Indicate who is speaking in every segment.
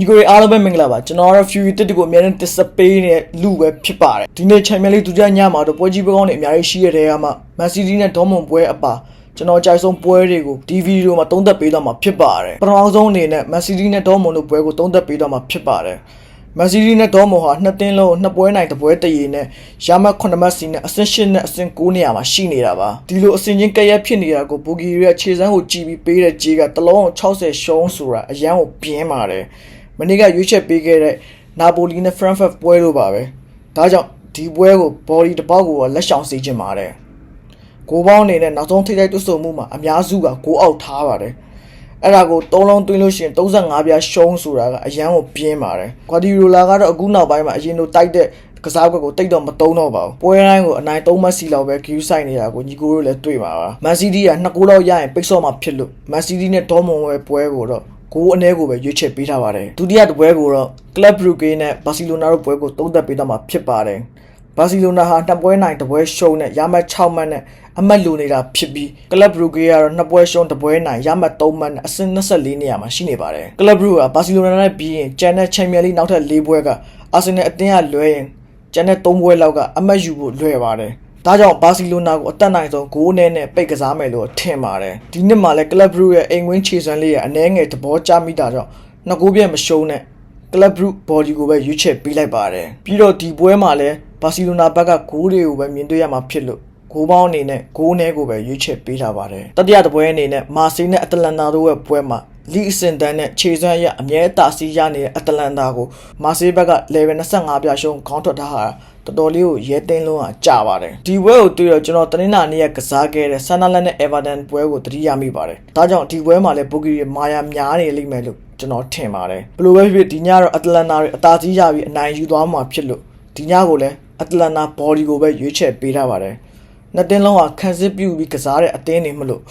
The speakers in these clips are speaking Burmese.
Speaker 1: ညီကိုတွေအားလုံးပဲမင်္ဂလာပါကျွန်တော်ကတော့ Fury တစ်တကိုအများနဲ့ display နဲ့လူပဲဖြစ်ပါတယ်ဒီနေ့ channel လေးဒုတိယညမှာတော့ပွဲကြီးပွဲကောင်းတွေအများကြီးရှိရတဲ့ကမှ Man City နဲ့ Dortmund ပွဲအပါကျွန်တော်ကြိုက်ဆုံးပွဲတွေကို TV တို့မှာသုံးသပ်ပေးတော့မှာဖြစ်ပါတယ်ပထမဆုံးအနေနဲ့ Man City နဲ့ Dortmund တို့ပွဲကိုသုံးသပ်ပေးတော့မှာဖြစ်ပါတယ် Man City နဲ့ Dortmund ဟာနှစ်သင်းလုံးနှစ်ပွဲနိုင်တစ်ပွဲတရည်နဲ့ရမှတ်9မှတ်စီနဲ့အဆင့်8နဲ့အဆင့်9နေရာမှာရှိနေတာပါဒီလိုအဆင့်ချင်းကက်ရက်ဖြစ်နေတာကိုဘူဂီရီရဲ့ခြေစမ်းကိုကြည်ပြီးပေးတဲ့ကြေးကတစ်လုံးအောင်60ရှုံးဆိုတာအရန်ကိုပြင်းပါတယ် မနေ့ကရွေးချက်ပေးခဲ့တဲ့နာပိုလီနဲ့ Frankfurt ပွဲလိုပါပဲဒါကြောင့်ဒီပွဲကို body တစ်ပေါက်ကိုလက်ရှောင်စေချင်ပါတယ်ကိုပေါင်းအနေနဲ့နောက်ဆုံးထိခိုက်တွတ်ဆုံမှုမှာအများစုကကိုအောက်ထားပါတယ်အဲ့ဒါကိုသုံးလုံးသွင်းလို့ရှိရင်35ပြားရှုံးဆိုတာကအရန်ကိုပြင်းပါတယ်။ကွာဒီရိုလာကတော့အခုနောက်ပိုင်းမှာအရင်လိုတိုက်တဲ့ကစားကွက်ကိုတိတ်တော့မတုံးတော့ပါဘူး။ပွဲတိုင်းကိုအနိုင်3မှတ်စီလောက်ပဲဂယူးဆိုင်နေတာကိုညီကိုတို့လည်းတွေ့ပါပါ။မန်စီးတီးက2ဂိုးလောက်ရရင်ပိတ်ဆော့မှာဖြစ်လို့မန်စီးတီးနဲ့ဒေါ်မွန်ဝဲပွဲကိုတော့ ကိုအ ਨੇ ကိုပဲရွေးချယ်ပေးထားပါတယ်။ဒုတိယတစ်ပွဲကိုတော့ Club Brugge နဲ့ Barcelona တို့ပွဲကိုသုံးသပ်ပေးတော့မှာဖြစ်ပါတယ်။ဘာစီလိုနာဟာနှစ်ပွဲနိုင်တစ်ပွဲရှုံးနဲ့ရမှတ်6မှတ်နဲ့အမှတ်လိုနေတာဖြစ်ပြီးကလပ်ဘရူဂေကတော့နှစ်ပွဲရှုံးတစ်ပွဲနိုင်ရမှတ်3မှတ်နဲ့အဆင့်24နေရာမှာရှိနေပါတယ်ကလပ်ဘရူကဘာစီလိုနာနဲ့ပြီးရင်ကျန်တဲ့ချန်ပီယံလိနောက်ထပ်၄ပွဲကအာဆင်နယ်အသင်းကလွဲရင်ကျန်တဲ့၃ပွဲလောက်ကအမှတ်ယူဖို့လွယ်ပါတယ် ဒါကြောင့်ဘာစီလိုနာကိုအသက်နိုင်ဆုံးဂိုးနဲ့နဲ့ပိတ်ကစားမယ်လို့ထင်ပါတယ်ဒီနှစ်မှာလည်းကလပ်ဘရူရဲ့အိမ်ဝင်းခြေစွမ်းလေးကအနည်းငယ်သဘောကျမိတာကြောင့်နှစ်ဂိုးပြည့်မရှုံးနဲ့ကလပ်ဘရုဘော်ဒီကိုပဲရွေးချယ်ပေးလိုက်ပါတယ်ပြီးတော့ဒီပွဲမှာလည်းဘာစီလိုနာဘက်ကဂိုးတွေကိုပဲမြင်တွေ့ရမှာဖြစ်လို့ဂိုးပေါင်းအနေနဲ့ဂိုးနဲကိုပဲရွေးချယ်ပေးထားပါတယ်တတိယတစ်ပွဲအနေနဲ့မာဆေးနဲ့အတလန်တာတို့ရဲ့ပွဲမှာလီအစင်တန်နဲ့ခြေစွမ်းရအမြဲတာစီရနေတဲ့အတလန်တာကိုမာဆေးဘက်က level 25ပြရှုံးခေါင်းထွက်ထားတာ တော်တော်လေးကိုရဲသိမ်းလုံးကကြာပါတယ်ဒီပွဲကိုတွေ့တော့ကျွန်တော်တနင်္လာနေ့ကကစားခဲ့တဲ့ဆန်နာလန်နဲ့ Everton ပွဲကိုသတိရမိပါတယ်ဒါကြောင့်ဒီပွဲမှာလည်းဘူဂီရီမာယာများနေလိမ့်မယ်လို့ကျွန်တော်ထင်ပါတယ်ဘယ်လိုပဲဖြစ်ဖြစ်ဒီညတော့အတလန်နာတွေအသာကြီးရပြီးအနိုင်ယူသွားမှာဖြစ်လို့ဒီညကိုလည်းအတလန်နာဘော်ဒီကိုပဲရွေးချယ်ပေးထားပါတယ်နှစ်တင်းလုံးကခန်းစစ်ပြုတ်ပြီးကစားတဲ့အသင်းတွေမလို့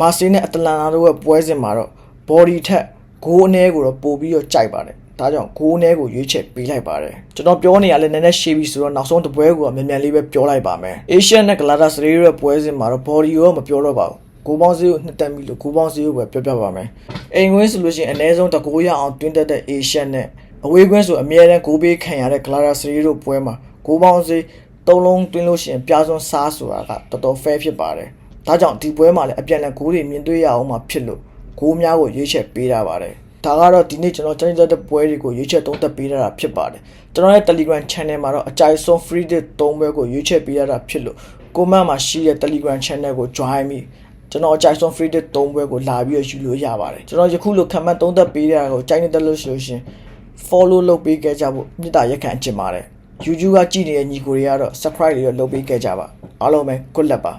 Speaker 1: မာဆေးနဲ့အတလန်နာတို့ရဲ့ပွဲစဉ်မှာတော့ဘော်ဒီထက်ဂိုးအနည်းကိုတော့ပို့ပြီးတော့ကြိုက်ပါတယ် ဒါကြောင့်ဂိုးအနည်းကိုရွေးချယ်ပေးလိုက်ပါတယ်ကျွန်တော်ပြောနေရလဲနည်းနည်းရှေးပြီဆိုတော့နောက်ဆုံးတစ်ပွဲကိုမြန်မြန်လေးပဲပြောလိုက်ပါမယ်အေရှန်နဲ့ဂလာတာစရေးရဲ့ပွဲစဉ်မှာတော့ဘော်ဒီကိုတော့မပြောတော့ပါဘူးကိုပေါင်းစီကိုနှစ်တက်ပြီလို့ကိုပေါင်းစီကိုပဲပြောပြပါမယ်။အိမ်ဝင်းဆိုလို့ရှိရင်အနည်းဆုံးတကိုးရအောင်တွင်းတက်တဲ့ Asian နဲ့အဝေးကွင်းဆိုအမြဲတမ်းကိုပေးခံရတဲ့ Clara Sri တို့ပွဲမှာကိုပေါင်းစီသုံးလုံးတွင်းလို့ရှိရင်ပြားစွန်းစားဆိုတာကတော်တော် fair ဖြစ်ပါတယ်။ဒါကြောင့်ဒီပွဲမှာလည်းအပြန်အလှန်ဂိုးတွေမြင်တွေ့ရအောင်မှာဖြစ်လို့ဂိုးများကိုရွေးချက်ပေးတာပါတယ်။ ဒါကတော့ဒီနေ့ကျွန်တော်တင်ဆက်တဲ့ပွဲတွေကိုရွေးချက်သုံးသက်ပေးရတာဖြစ်ပါတယ်။ကျွန်တော်ရဲ့ Telegram Channel မှာတော့အကြိုက်ဆုံး free date 3ပွဲကိုရွေးချက်ပေးရတာဖြစ်လို့ကိုမန့်မှာရှိတဲ့ Telegram Channel ကို join ပြီးကျွန်တော်အကြိုက်ဆုံး free date 3ပွဲကိုလာပြီးယူလို့ရပါတယ်ကျွန်တော်ယခုလိုခံမှတ်သုံးသက်ပေးရတာကိုကြိုက်နေတယ်လို့ဆိုလို့ရှင် follow လုပ်ပေးခဲ့ကြဖို့မြစ်တာရက်ခံအကျင့်ပါတယ် YouTube ကကြည့်နေတဲ့ညီကိုတွေကတော့ subscribe တွေတော့လုပ်ပေးခဲ့ကြပါအားလုံးပဲ good luck ပါ